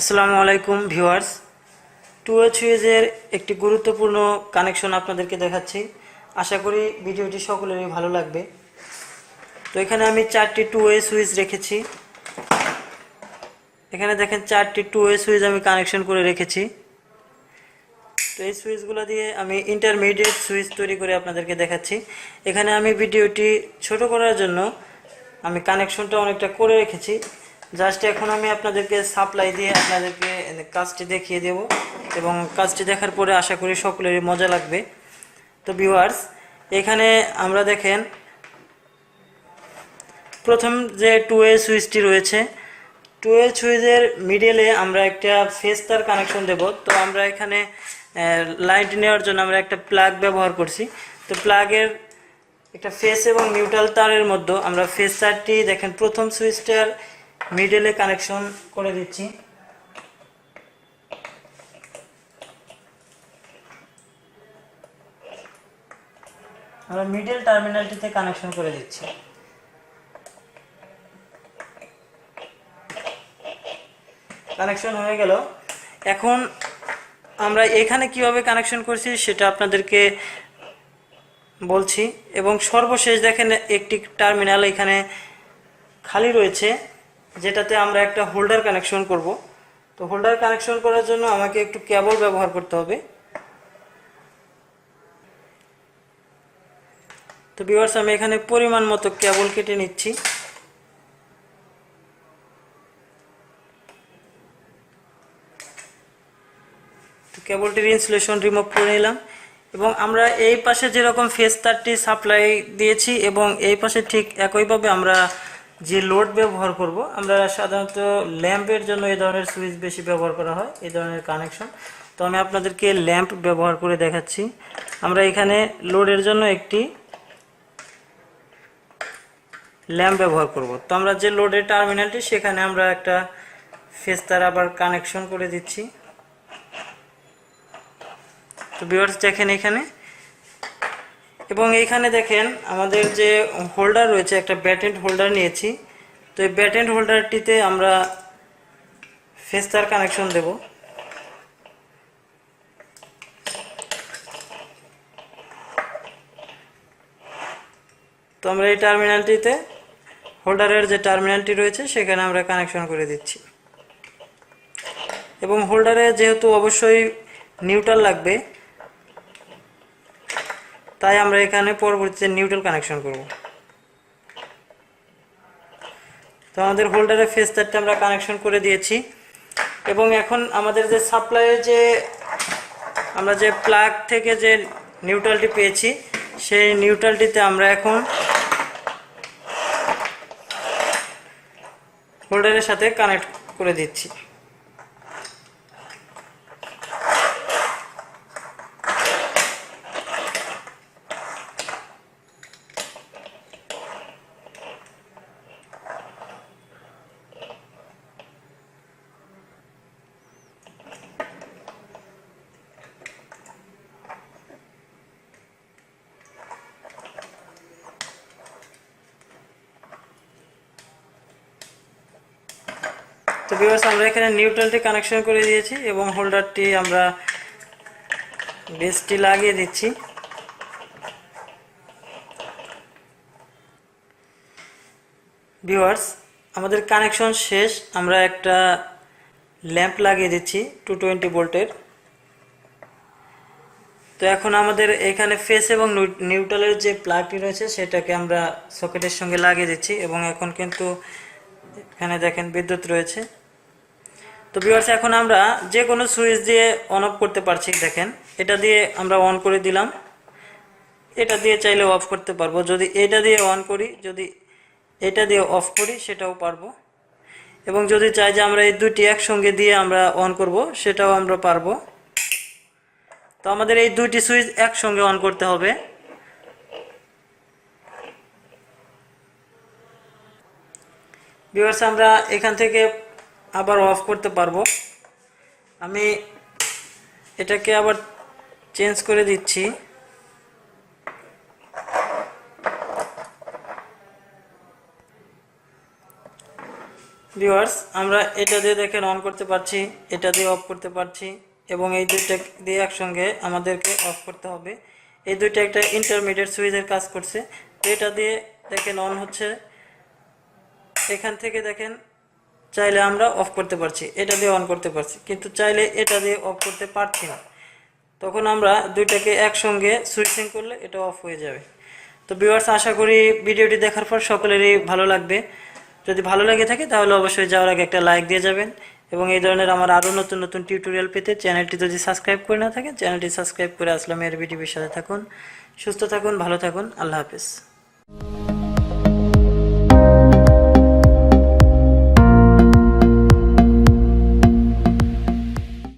আসসালামু আলাইকুম viewers. Two H সুইজের একটি গুরুত্বপূর্ণ কানেকশন আপনাদেরকে দেখাচ্ছি। আশা করি ভিডিওটি সকলেরই ভালো লাগবে। তো এখানে আমি চারটি টু ওয়ে সুইচ রেখেছি। এখানে দেখেন চারটি টু ওয়ে সুইচ আমি কানেকশন করে রেখেছি। তো এই সুইচগুলো দিয়ে আমি ইন্টারমিডিয়েট সুইচ তৈরি করে আপনাদেরকে দেখাচ্ছি। এখানে আমি ভিডিওটি ছোট করার জন্য আমি কানেকশনটা অনেকটা করে রেখেছি। জাস্ট এখন আমি আপনাদেরকে সাপ্লাই দিয়ে আপনাদেরকে কাজটি দেখিয়ে দেব এবং কাজটি দেখার পরে আশা করি সকলেরই মজা লাগবে। তো ভিউয়ার্স এখানে আমরা দেখেন, প্রথম যে টু এ সুইচটি রয়েছে টু এ সুইচের মিডলে আমরা একটা ফেস তার কানেকশন দেব। তো আমরা এখানে লাইট নেওয়ার জন্য আমরা একটা প্লাগ ব্যবহার করছি। তো প্লাগের একটা ফেস এবং নিউট্রাল তারের মধ্যে আমরা ফেস তারটি দেখেন, প্রথম সুইচটার মিডলে কানেকশন করে দিচ্ছি। আমরা মিডল টার্মিনালটিতে কানেকশন করে দিচ্ছি। কানেকশন হয়ে গেল। এখন আমরা এখানে কীভাবে কানেকশন করছি সেটা আপনাদেরকে বলছি। এবং সর্বশেষ দেখেন একটি টার্মিনাল এখানে খালি রয়েছে। যেটাতে আমরা একটা হোল্ডার কানেকশন করব। তো হোল্ডার কানেকশন করার জন্য আমাকে একটু কেবল ব্যবহার করতে হবে। তো বিভার্স আমি এখানে পরিমাণ মতো কেবল কেটে নিচ্ছি। কেবলটির ইনসুলেশন রিমুভ করে নিলাম। এবং আমরা এই পাশে যেরকম ফেস তারটি সাপ্লাই দিয়েছি এবং এই পাশে ঠিক একইভাবে আমরা যে লোড ব্যবহার করব, আমরা সাধারণত ল্যাম্পের জন্য এই ধরনের সুইচ বেশি ব্যবহার করা হয়, এই ধরনের কানেকশন। তো আমি আপনাদেরকে ল্যাম্প ব্যবহার করে দেখাচ্ছি। আমরা এখানে লোডের জন্য একটি ল্যাম্প ব্যবহার করব। তো আমরা যে লোডের টার্মিনালটি, সেখানে আমরা একটা ফেস তার আবার কানেকশন করে দিচ্ছি। তো ভিউয়ার্স, দেখেন এখানে এবং এইখানে দেখেন আমাদের যে হোল্ডার রয়েছে, একটা ব্যাটেন্ট হোল্ডার নিয়েছি। তো এই ব্যাটেন্ট হোল্ডারটিতে আমরা ফেস্তার কানেকশন দেব। তো আমরা এই টার্মিনালটিতে হোল্ডারের যে টার্মিনালটি রয়েছে, সেখানে আমরা কানেকশন করে দিচ্ছি। এবং হোল্ডারে যেহেতু অবশ্যই নিউট্রাল লাগবে তাই আমরা এখানে পরবর্তীতে নিউট্রাল কানেকশন করব। তো আমাদের হোল্ডারের ফেস তারটা আমরা কানেকশন করে দিয়েছি। এবং এখন আমাদের যে সাপ্লাইয়ের যে, আমরা যে প্লাগ থেকে যে নিউট্রালটি পেয়েছি, সেই নিউট্রালটিতে আমরা এখন হোল্ডারের সাথে কানেক্ট করে দিচ্ছি। ভিউয়ার্স আমরা এখানে নিউট্রালটি কানেকশন করে দিয়েছি এবং হোল্ডারটি আমরা বেসটি লাগিয়ে দিচ্ছি। ভিউয়ার্স আমাদের কানেকশন শেষ, আমরা একটা ল্যাম্প লাগিয়ে দিচ্ছি টু টোয়েন্টি ভোল্টের। তো এখন আমাদের এখানে ফেস এবং নিউট্রালের যে প্লাগটি রয়েছে, সেটাকে আমরা সকেটের সঙ্গে লাগিয়ে দিচ্ছি এবং এখন কিন্তু এখানে দেখেন বিদ্যুৎ রয়েছে। তো ভিউয়ার্স এখন আমরা যে কোনো সুইচ দিয়ে অন অফ করতে পারছি, দেখেন। এটা দিয়ে আমরা অন করে দিলাম। এটা দিয়ে চাইলে অফ করতে পারব। যদি এটা দিয়ে অন করি, যদি এটা দিয়ে অফ করি, সেটাও পারব। এবং যদি চাই যে আমরা এই দুটি একসঙ্গে দিয়ে আমরা অন করব, সেটাও আমরা পারব। তো আমাদের এই দুইটি সুইচ একসঙ্গে অন করতে হবে। ভিউয়ার্স আমরা এখান থেকে আবার অফ করতে পারব। আমি এটাকে আবার চেঞ্জ করে দিচ্ছি। ভিউয়ার্স আমরা এটা দিয়ে দেখেন অন করতে পারছি, এটা দিয়ে অফ করতে পারছি এবং এই দুইটা দিয়ে একসঙ্গে আমাদেরকে অফ করতে হবে। এই দুইটা একটা ইন্টারমিডিয়েট সুইচের কাজ করছে। এটা দিয়ে দেখেন অন হচ্ছে। এখান থেকে দেখেন চাইলে আমরা অফ করতে পারছি, এটা দিয়ে অন করতে পারছি, কিন্তু চাইলে এটা দিয়ে অফ করতে পারছি না। তখন আমরা দুইটাকে একসঙ্গে সুইচিং করলে এটা অফ হয়ে যাবে। তো ভিউয়ার্স আশা করি ভিডিওটি দেখার পর সকলেরই ভালো লাগবে। যদি ভালো লেগে থাকে, তাহলে অবশ্যই যাওয়ার আগে একটা লাইক দিয়ে যাবেন। এবং এই ধরনের আমার আরও নতুন নতুন টিউটোরিয়াল পেতে চ্যানেলটি যদি সাবস্ক্রাইব করে না থাকেন চ্যানেলটি সাবস্ক্রাইব করে আসলাম এর ভিডিওর সাথে থাকুন। সুস্থ থাকুন, ভালো থাকুন, আল্লাহ হাফেজ।